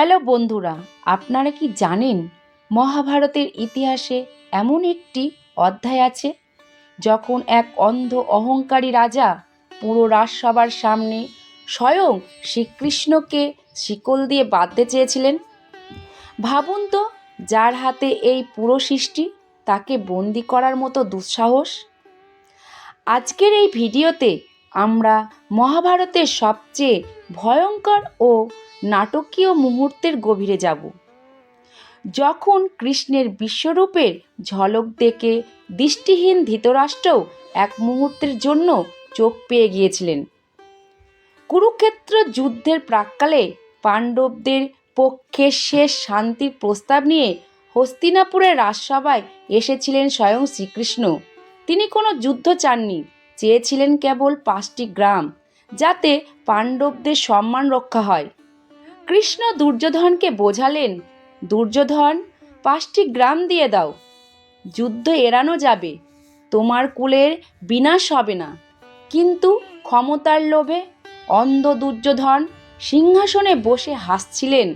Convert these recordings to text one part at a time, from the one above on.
Hello বন্ধুরা, আপনারা কি জানেন মহাভারতের ইতিহাসে এমন একটি অধ্যায় আছে? যখন এক অন্ধ অহংকারী রাজা পুরো রাজসভার সামনে স্বয়ং শ্রীকৃষ্ণকে শিকল দিয়ে বাঁধতে চেয়েছিলেন। ভাবুন তো, যার হাতে এই পুরো সৃষ্টি তাকে বন্দি করার মতো দুঃসাহস। আজকের এই ভিডিওতে আমরা মহাভারতের সবচেয়ে ভয়ঙ্কর ও নাটকীয় মুহূর্তের গভীরে যাব। যখন কৃষ্ণের বিশ্বরূপের ঝলক দেখে দৃষ্টিহীন ধৃতরাষ্ট্রও এক মুহূর্তের জন্য চোখ পেয়ে গিয়েছিলেন। কুরুক্ষেত্র যুদ্ধের প্রাক্কালে পাণ্ডবদের পক্ষে শেষ শান্তির প্রস্তাব নিয়ে হস্তিনাপুরের রাজসভায় এসেছিলেন স্বয়ং শ্রীকৃষ্ণ। তিনি কোনো যুদ্ধ চাননি, চেয়েছিলেন কেবল পাঁচটি গ্রাম। যাতে পাণ্ডবদের সম্মান রক্ষা হয়। কৃষ্ণ দুর্যোধনকে বোঝালেন, দুর্যোধন, পাঁচটি গ্রাম দিয়ে দাও। যুদ্ধ এড়ানো যাবে, তোমার কুলের বিনাশ হবে না। কিন্তু ক্ষমতার লোভে অন্ধ দুর্যোধন সিংহাসনে বসে হাসছিলেন।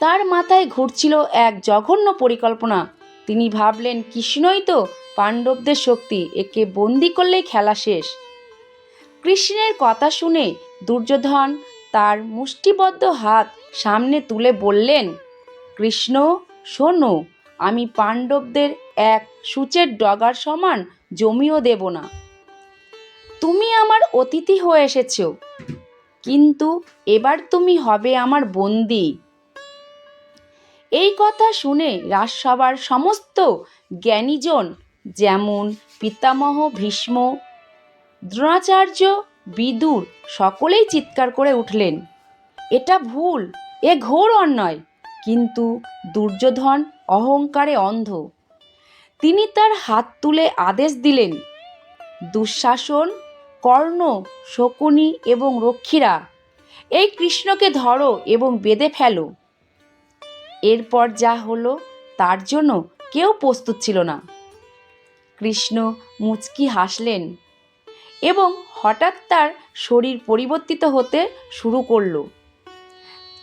তার মাথায় ঘুরছিল এক জঘন্য পরিকল্পনা। তিনি ভাবলেন, কৃষ্ণই তো পাণ্ডবদের শক্তি, একে বন্দি করলেই খেলা শেষ। কৃষ্ণের কথা শুনে দুর্যোধন তার মুষ্টিবদ্ধ হাত সামনে তুলে বললেন, কৃষ্ণ, শোনো, আমি পাণ্ডবদের এক সূচের ডগার সমান জমিও দেব না। তুমি আমার অতিথি হয়ে এসেছ, কিন্তু এবার তুমি হবে আমার বন্দি। এই কথা শুনে রাজসভার সমস্ত জ্ঞানীজন, যেমন পিতামহ ভীষ্ম দ্রোণাচার্য বিদুর সকলেই চিৎকার করে উঠলেন। এটা ভুল, এ ঘোর অন্যায়, কিন্তু দুর্যোধন অহংকারে অন্ধ। তিনি তার হাত তুলে আদেশ দিলেন, দুঃশাসন, কর্ণ, শকুনি এবং রক্ষীরা, এই কৃষ্ণকে ধরো এবং বেঁধে ফেলো। এরপর যা হলো তার জন্য কেউ প্রস্তুত ছিল না। কৃষ্ণ মুচকি হাসলেন এবং হঠাৎ তার শরীর পরিবর্তিত হতে শুরু করল।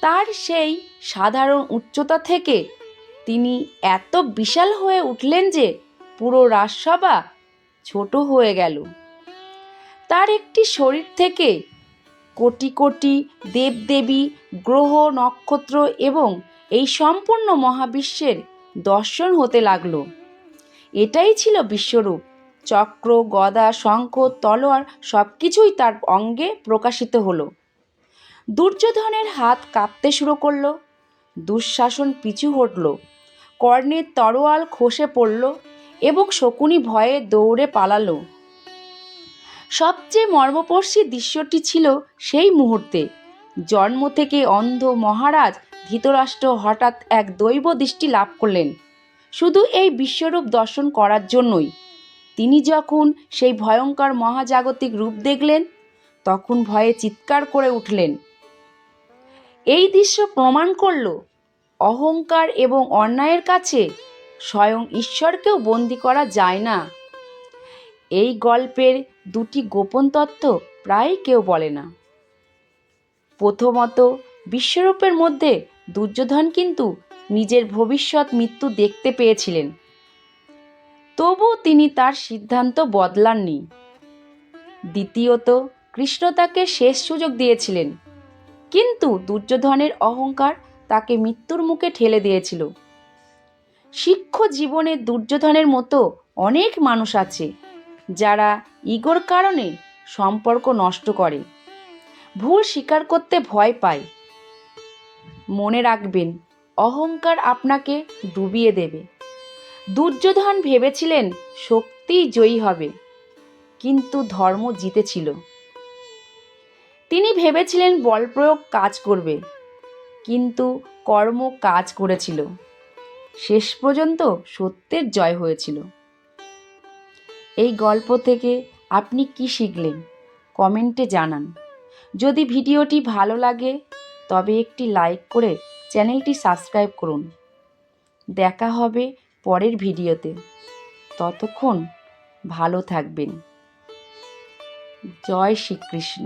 তার সেই সাধারণ উচ্চতা থেকে তিনি এত বিশাল হয়ে উঠলেন যে পুরো রাজসভা ছোট হয়ে গেল। তার একটি শরীর থেকে কোটি কোটি দেবদেবী, গ্রহ, নক্ষত্র এবং এই সম্পূর্ণ মহাবিশ্বের দর্শন হতে লাগল। এটাই ছিল বিশ্বরূপ। চক্র, গদা, শঙ্খ, তলোয়ার সব কিছুই তার অঙ্গে প্রকাশিত হলো। দুর্যোধনের হাত কাঁপতে শুরু করল। দুঃশাসন পিছু হটল। কর্ণের তরোয়াল খসে পড়ল এবং শকুনি ভয়ে দৌড়ে পালালো। সবচেয়ে মর্মপর্শী দৃশ্যটি ছিল সেই মুহূর্তে। জন্ম থেকে অন্ধ মহারাজ ধৃতরাষ্ট্র হঠাৎ এক দৈব দৃষ্টি লাভ করলেন। শুধু এই বিশ্বরূপ দর্শন করার জন্যই। তিনি যখন সেই ভয়ঙ্কর মহাজাগতিক রূপ দেখলেন, তখন ভয়ে চিৎকার করে উঠলেন। এই দৃশ্য প্রমাণ করল, অহংকার এবং অন্যায়ের কাছে স্বয়ং ঈশ্বরকেও বন্দি করা যায় না। এই গল্পের দুটি গোপন তত্ত্ব প্রায় কেউ বলে না। প্রথমত, বিশ্বরূপের মধ্যে দুর্যোধন কিন্তু নিজের ভবিষ্যৎ মৃত্যু দেখতে পেয়েছিলেন। তবু তিনি তার সিদ্ধান্ত বদলাননি। দ্বিতীয়ত, কৃষ্ণ তাকে শেষ সুযোগ দিয়েছিলেন, কিন্তু দুর্যোধনের অহংকার তাকে মৃত্যুর মুখে ঠেলে দিয়েছিল। শিক্ষ জীবনে দুর্যোধনের মতো অনেক মানুষ আছে, যারা ইগোর কারণে সম্পর্ক নষ্ট করে, ভুল স্বীকার করতে ভয় পায়। মনে রাখবেন, অহংকার আপনাকে ডুবিয়ে দেবে। দুর্যোধন ভেবেছিলেন শক্তিই জয়ী হবে, কিন্তু ধর্ম জিতেছিল। তিনি ভেবেছিলেন বল প্রয়োগ কাজ করবে, কিন্তু কর্ম কাজ করেছিল। শেষ পর্যন্ত সত্যের জয় হয়েছিল। এই গল্প থেকে আপনি কি শিখলেন? কমেন্টে জানান। যদি ভিডিওটি ভালো লাগে, তবে একটি লাইক করে চ্যানেলটি সাবস্ক্রাইব করুন। দেখা হবে পরের ভিডিওতে। ততক্ষণ ভালো থাকবেন। জয় শ্রীকৃষ্ণ।